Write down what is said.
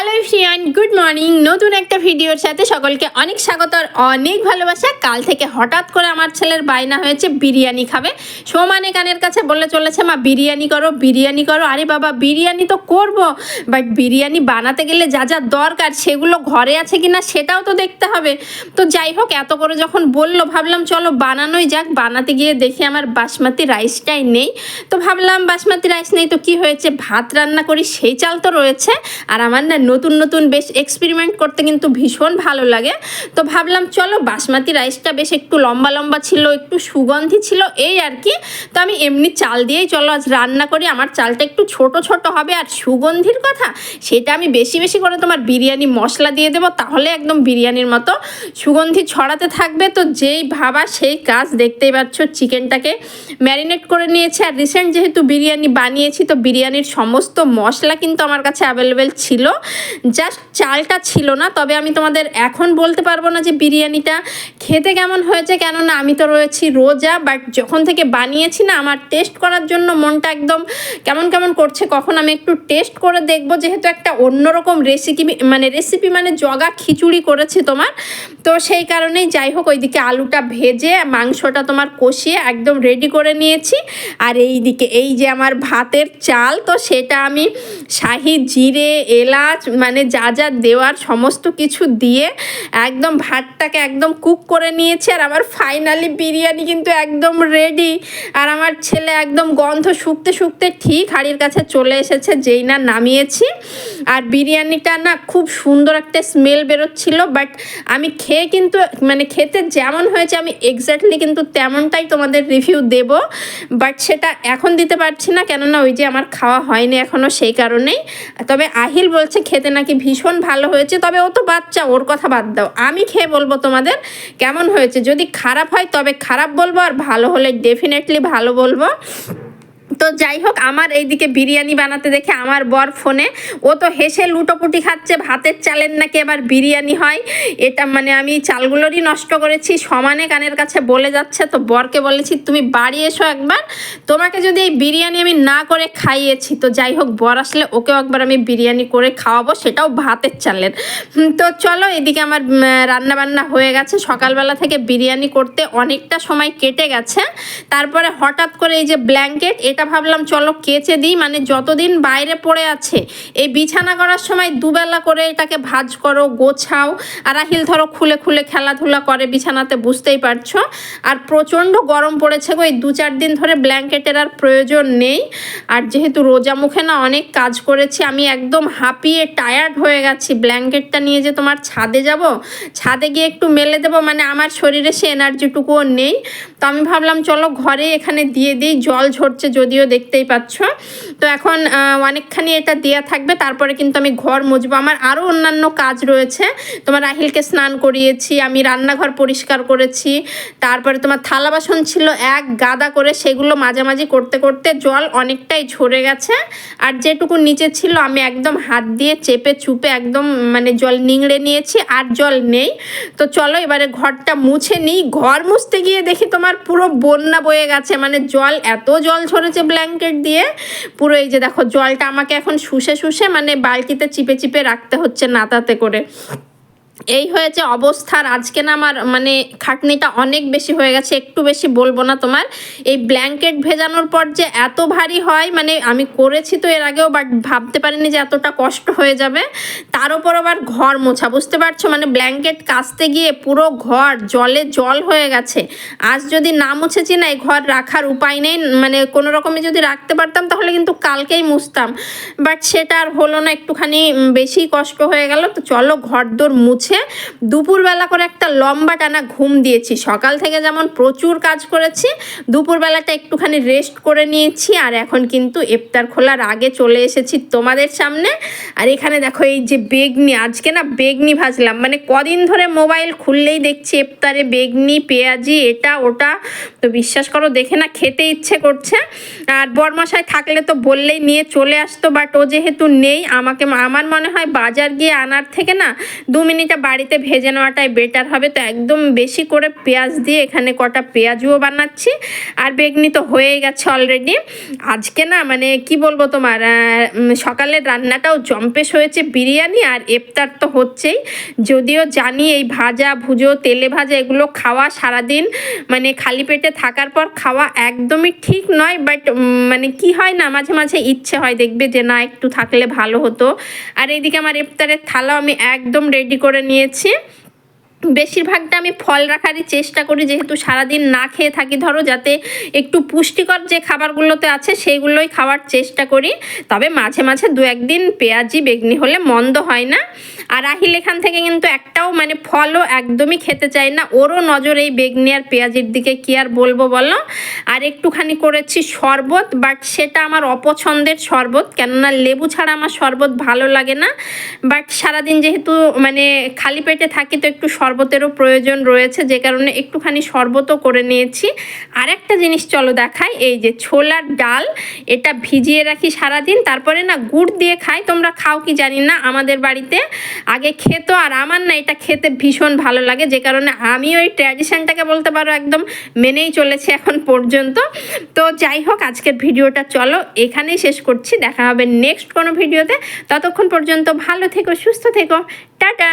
Hello Xi'an good morning নতুন একটা ভিডিওর সাথে সকলকে অনেক স্বাগত আর অনেক ভালোবাসা। কাল থেকে হঠাৎ করে আমার ছেলের বায়না হয়েছে, বিরিয়ানি খাবে। সমানে কানের কাছে বলে চলেছে, মা, বিরিয়ানি করো বিরিয়ানি করো। আরে বাবা, বিরিয়ানি তো করব বাট বিরিয়ানি বানাতে গেলে যা যা দরকার সেগুলো ঘরে আছে কিনা সেটাও তো দেখতে হবে। তো যাই হোক, এত করে যখন বলল, ভাবলাম চলো বানানোই যাক। বানাতে গিয়ে দেখি আমার বাসমতি রাইসটাই নেই। তো ভাবলাম, বাসমতি রাইস নেই তো কি হয়েছে? ভাত রান্না করি, সেই চাল তো রয়েছে। আর আমার না নতুন নতুন বেশ এক্সপেরিমেন্ট করতে কিন্তু ভীষণ ভালো লাগে। তো ভাবলাম, চলো বাসমতি রাইসটা বেশ একটু লম্বা লম্বা ছিল, একটু সুগন্ধি ছিল, এই আর কি। তো আমি এমনি চাল দিয়েই চলো আজ রান্না করি। আমার চালটা একটু ছোট ছোট হবে আর সুগন্ধির কথা, সেটা আমি বেশি বেশি করে তোমার বিরিয়ানি মশলা দিয়ে দেবো, তাহলে একদম বিরিয়ানির মতো সুগন্ধি ছড়াতে থাকবে। তো যেই ভাবা সেই কাজ দেখতেই পাচ্ছ চিকেনটাকে ম্যারিনেট করে নিয়েছি। আর রিসেন্ট যেহেতু বিরিয়ানি বানিয়েছি, তো বিরিয়ানির সমস্ত মশলা কিন্তু আমার কাছে অ্যাভেলেবেল ছিল। জাস্ট চালটা ছিল না, তবে আমি তোমাদের এখন বলতে পারব না যে বিরিয়ানিটা খেতে কেমন হয়েছে, কেননা আমি তো রয়েছি রোজা বাট যখন থেকে বানিয়েছি না, আমার টেস্ট করার জন্য মনটা একদম কেমন কেমন করছে, কখন আমি একটু টেস্ট করে দেখব, যেহেতু একটা অন্যরকম রেসিপি মানে রেসিপি মানে জগা খিচুড়ি করেছি তোমার। তো সেই কারণেই যাই হোক, ওইদিকে আলুটা ভেজে, মাংসটা তোমার কষিয়ে একদম রেডি করে নিয়েছি। আর এই দিকে এই যে আমার ভাতের চাল, তো সেটা আমি শাহি, জিরে, এলাচ মানে যা যা দেওয়ার সমস্ত কিছু দিয়ে একদম ভাতটাকে একদম কুক করে নিয়েছি আর আমার ফাইনালি বিরিয়ানি কিন্তু একদম রেডি আর আমার ছেলে একদম গন্ধ শুকতে শুকতে ঠিক হাড়ির কাছে চলে এসেছে, যেই না নামিয়েছি। আর বিরিয়ানিটা না খুব সুন্দর একটা স্মেল বেরোচ্ছিল বাট আমি খেয়ে কিন্তু মানে খেতে যেমন হয়েছে আমি এক্স্যাক্টলি কিন্তু তেমনটাই তোমাদের রিভিউ দেব বাট সেটা এখন দিতে পারছি না, কেননা ওই যে আমার খাওয়া হয়নি এখনও সেই কারণেই। তবে আহিল বলছে খেতে নাকি ভীষণ ভালো হয়েছে, তবে ও তো বাচ্চা, ওর কথা বাদ দাও। আমি খেয়ে বলব তোমাদের কেমন হয়েছে। যদি খারাপ হয় তবে খারাপ বলব, আর ভালো হলে ডেফিনেটলি ভালো বলব। তো যাই হোক, আমার এইদিকে বিরিয়ানি বানাতে দেখে আমার বর ফোনে, ও তো হেসে লুটোপুটি খাচ্ছে, ভাতের চালের নাকি আবার বিরিয়ানি হয়। এটা মানে আমি চালগুলোরই নষ্ট করেছি, সমানে কানের কাছে বলে যাচ্ছে, তো বরকে বলেছি, তুমি বাড়ি এসো একবার, তোমাকে যদি এই বিরিয়ানি আমি না করে খাইয়েছি, তো যাই হোক, বর আসলে ওকেও একবার আমি বিরিয়ানি করে খাওয়াবো, সেটাও ভাতের চালের। তো চলো, এদিকে আমার রান্না বান্না হয়ে গেছে, সকালবেলা থেকে বিরিয়ানি করতে অনেকটা সময় কেটে গেছে, তারপরে হঠাৎ করে এই যে ব্ল্যাঙ্কেট, এটা ভাবলাম, চলো কেচে দিই। মানে যতদিন বাইরে পড়ে আছে, এই বিছানা করার সময় দুবেলা করে এটাকে ভাজ করো, গোছাও। আর আহিল ধরো, খুলে খুলে খেলাধুলা করে বিছানাতে, বুঝতেই পারছ? আর প্রচণ্ড গরম পড়েছে গো, এই দু চার দিন ধরে ব্ল্যাঙ্কেটের আর প্রয়োজন নেই। আর যেহেতু রোজা মুখে না অনেক কাজ করেছি, আমি একদম হাঁপিয়ে টায়ার্ড হয়ে গেছি। ব্ল্যাঙ্কেটটা নিয়ে যে তোমার ছাদে যাব, ছাদে গিয়ে একটু মেলে দেবো মানে আমার শরীরে সে এনার্জিটুকুও নেই। তো আমি ভাবলাম, চলো ঘরে এখানে দিয়ে দিই, জল ঝরছে যদিও দেখতেই পাচ্ছ। তো এখন অনেকখানি এটা দেওয়া থাকবে। তারপরে কিন্তু আমি ঘর মুছবো। আমার আরও অন্যান্য কাজ রয়েছে। তোমার রাহিলকে স্নান করিয়েছি, আমি রান্নাঘর পরিষ্কার করেছি। তারপরে তোমার থালা বাসন ছিল এক, গাদা করে সেগুলো মাঝামাঝি করতে করতে জল অনেকটাই ঝরে গেছে। আর যেটুকু নিচে ছিল, আমি একদম হাত দিয়ে চেপে চুপে একদম মানে জল নিংড়ে নিয়েছি, আর জল নেই। তো চলো এবারে ঘরটা মুছে নিই। ঘর মুছতে গিয়ে দেখি তোমার পুরো বন্যা বয়ে গেছে। মানে জল, এত জল ঝরেছে ব্ল্যাঙ্কেট দিয়ে পুরো এই যে দেখো জলটা আমাকে এখন শুষে শুষে মানে বালতিতে চিপে চিপে রাখতে হচ্ছে নাতাতে করে। এই হয়েছে অবস্থার। আজকে না আমার মানে খাটনিটা অনেক বেশি হয়ে গেছে, একটু বেশি বলব না তোমার। এই ব্ল্যাঙ্কেট ভেজানোর পর যে এত ভারী হয় মানে আমি করেছি তো এর আগেও বাট ভাবতে পারিনি যে এতটা কষ্ট হয়ে যাবে। তার উপর আবার ঘর মোছা, বুঝতে পারছ? মানে ব্ল্যাঙ্কেট কাচতে গিয়ে পুরো ঘর জলে জল হয়ে গেছে। আজ যদি না মুছেছি না, এই ঘর রাখার উপায় নেই। মানে কোনো রকমে যদি রাখতে পারতাম, তাহলে কিন্তু কালকেই মুছতাম। বাট সেটা আর হলো না, একটুখানি বেশি কষ্ট হয়ে গেল। তো চলো ঘর দোর মুছে দুপুরবেলা করে একটা লম্বা টানা ঘুম দিয়েছি। সকাল থেকে যেমন প্রচুর কাজ করেছি, দুপুরবেলাটা একটুখানি রেস্ট করে নিয়েছি আর এখন কিন্তু ইফতার খোলার আগে চলে এসেছি তোমাদের সামনে। আর এখানে দেখো এই যে বেগনি, আজকে না বেগনি ভাজলাম। মানে কদিন ধরে মোবাইল খুললেই দেখছি ইফতারে বেগনি, পেঁয়াজি, এটা, ওটা। তো বিশ্বাস করো, দেখে না খেতে ইচ্ছে করছে। আর বরমশাই থাকলে তো বললেই নিয়ে চলে আসতো বাট ও যেহেতু নেই, আমাকে, আমার মনে হয় বাজার গিয়ে আনার থেকে না দু মিনিটে বাড়িতে ভেজে নেওয়াটাই বেটার হবে। তো একদম বেশি করে পেঁয়াজ দিয়ে এখানে কটা পেঁয়াজও বানাচ্ছি। আর বেগনি তো হয়েই গেছে অলরেডি আজকে না মানে কি বলব তোমার সকালে রান্নাটাও জম্পেশ হয়েছে বিরিয়ানি আর এফতার তো হচ্ছেই। যদিও জানি এই ভাজা, ভুজো, তেলে ভাজা এগুলো খাওয়া সারাদিন মানে খালি পেটে থাকার পর খাওয়া একদমই ঠিক নয় বাট মানে কি হয় না, মাঝে মাঝে ইচ্ছে হয় দেখবে যে না একটু থাকলে ভালো হতো। আর এইদিকে আমার ইফতারের থালাও আমি একদম রেডি করে নিয়েছি। বেশিরভাগটা আমি ফল রাখারই চেষ্টা করি, যেহেতু সারাদিন না খেয়ে থাকি, ধরো যাতে একটু পুষ্টিকর যে খাবারগুলোতে আছে সেইগুলোই খাওয়ার চেষ্টা করি। তবে মাঝে মাঝে দু একদিন পেঁয়াজি, বেগনি হলে মন্দ হয় না। আর রাহিল এখান থেকে কিন্তু একটাও মানে ফলও একদমই খেতে চায় না। ওরও নজর এই বেগনি আর পেঁয়াজির দিকে, কি আর বলব বলো? আর একটুখানি করেছি শরবত বাট সেটা আমার অপছন্দের শরবত, কেননা লেবু ছাড়া আমার শরবত ভালো লাগে না। বাট সারাদিন যেহেতু মানে খালি পেটে থাকি, তো একটু শরবতেরও প্রয়োজন রয়েছে, যে কারণে একটুখানি শরবতও করে নিয়েছি। আর একটা জিনিস চলো দেখাই, এই যে ছোলার ডাল, এটা ভিজিয়ে রাখি সারাদিন, তারপরে না গুড় দিয়ে খাই, তোমরা খাও কি জানি না আমাদের বাড়িতে। আগে খেতো আর আমার না এটা খেতে ভীষণ ভালো লাগে, যে কারণে আমি ওই ট্র্যাডিশনটাকে বলতে পারো একদম মেনেই চলেছে এখন পর্যন্ত। তো যাই হোক, আজকের ভিডিওটা চলো এখানেই শেষ করছি, দেখা হবে নেক্সট কোনো ভিডিওতে। ততক্ষণ পর্যন্ত ভালো থেকো, সুস্থ থেকো। টাটা!